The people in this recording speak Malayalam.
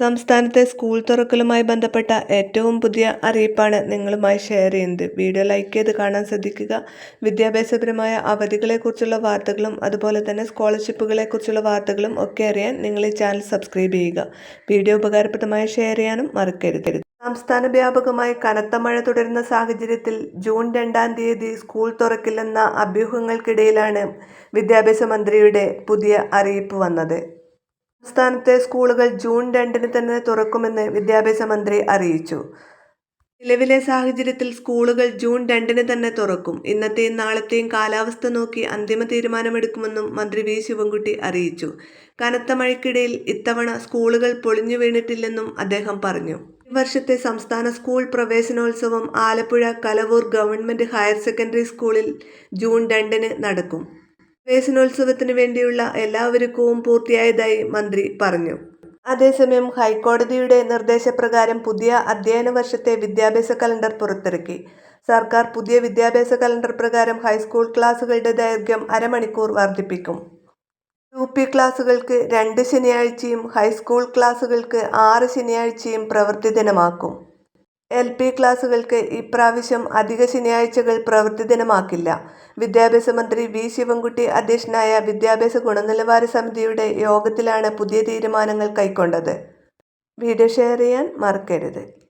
സംസ്ഥാനത്തെ സ്കൂൾ തുറക്കലുമായി ബന്ധപ്പെട്ട ഏറ്റവും പുതിയ അറിയിപ്പാണ് നിങ്ങളുമായി ഷെയർ ചെയ്യുന്നത്. വീഡിയോ ലൈക്ക് ചെയ്ത് കാണാൻ ശ്രദ്ധിക്കുക. വിദ്യാഭ്യാസപരമായ അവധികളെക്കുറിച്ചുള്ള വാർത്തകളും അതുപോലെ തന്നെ സ്കോളർഷിപ്പുകളെക്കുറിച്ചുള്ള വാർത്തകളും ഒക്കെ അറിയാൻ നിങ്ങൾ ഈ ചാനൽ സബ്സ്ക്രൈബ് ചെയ്യുക. വീഡിയോ ഉപകാരപ്രദമായി ഷെയർ ചെയ്യാനും മറക്കരുത്. സംസ്ഥാന വ്യാപകമായി കനത്ത മഴ തുടരുന്ന സാഹചര്യത്തിൽ ജൂൺ രണ്ടാം തീയതി സ്കൂൾ തുറക്കില്ലെന്ന അഭ്യൂഹങ്ങൾക്കിടയിലാണ് വിദ്യാഭ്യാസ മന്ത്രിയുടെ പുതിയ അറിയിപ്പ് വന്നത്. സംസ്ഥാനത്തെ സ്കൂളുകൾ ജൂൺ രണ്ടിന് തന്നെ തുറക്കുമെന്ന് വിദ്യാഭ്യാസ മന്ത്രി അറിയിച്ചു. നിലവിലെ സാഹചര്യത്തിൽ സ്കൂളുകൾ ജൂൺ രണ്ടിന് തന്നെ തുറക്കും. ഇന്നത്തെയും നാളത്തെയും കാലാവസ്ഥ നോക്കി അന്തിമ തീരുമാനമെടുക്കുമെന്നും മന്ത്രി വി. ശിവൻകുട്ടി അറിയിച്ചു. കനത്ത മഴയ്ക്കിടയിൽ ഇത്തവണ സ്കൂളുകൾ പൊളിഞ്ഞു വീണിട്ടില്ലെന്നും അദ്ദേഹം പറഞ്ഞു. ഈ വർഷത്തെ സംസ്ഥാന സ്കൂൾ പ്രവേശനോത്സവം Alappuzha Kalavoor government higher secondary സ്കൂളിൽ ജൂൺ രണ്ടിന് നടക്കും. പ്രവേശനോത്സവത്തിന് വേണ്ടിയുള്ള എല്ലാ ഒരുക്കവും പൂർത്തിയായതായി മന്ത്രി പറഞ്ഞു. അതേസമയം ഹൈക്കോടതിയുടെ നിർദ്ദേശപ്രകാരം പുതിയ അധ്യയന വർഷത്തെ വിദ്യാഭ്യാസ കലണ്ടർ പുറത്തിറക്കി. സർക്കാർ പുതിയ വിദ്യാഭ്യാസ കലണ്ടർ പ്രകാരം ഹൈസ്കൂൾ ക്ലാസുകളുടെ ദൈർഘ്യം അരമണിക്കൂർ വർദ്ധിപ്പിക്കും. യു പി ക്ലാസുകൾക്ക് രണ്ട് ശനിയാഴ്ചയും ഹൈസ്കൂൾ ക്ലാസുകൾക്ക് ആറ് ശനിയാഴ്ചയും പ്രവൃത്തി ദിനമാക്കും. എൽ പി ക്ലാസുകൾക്ക് ഇപ്രാവശ്യം അധിക ശനിയാഴ്ചകൾ പ്രവൃത്തി ദിനമാക്കില്ല. വിദ്യാഭ്യാസ മന്ത്രി വി ശിവൻകുട്ടി അധ്യക്ഷനായ വിദ്യാഭ്യാസ ഗുണനിലവാര സമിതിയുടെ യോഗത്തിലാണ് പുതിയ തീരുമാനങ്ങൾ കൈക്കൊണ്ടത്. വീഡിയോ ഷെയർ ചെയ്യാൻ മറക്കരുത്.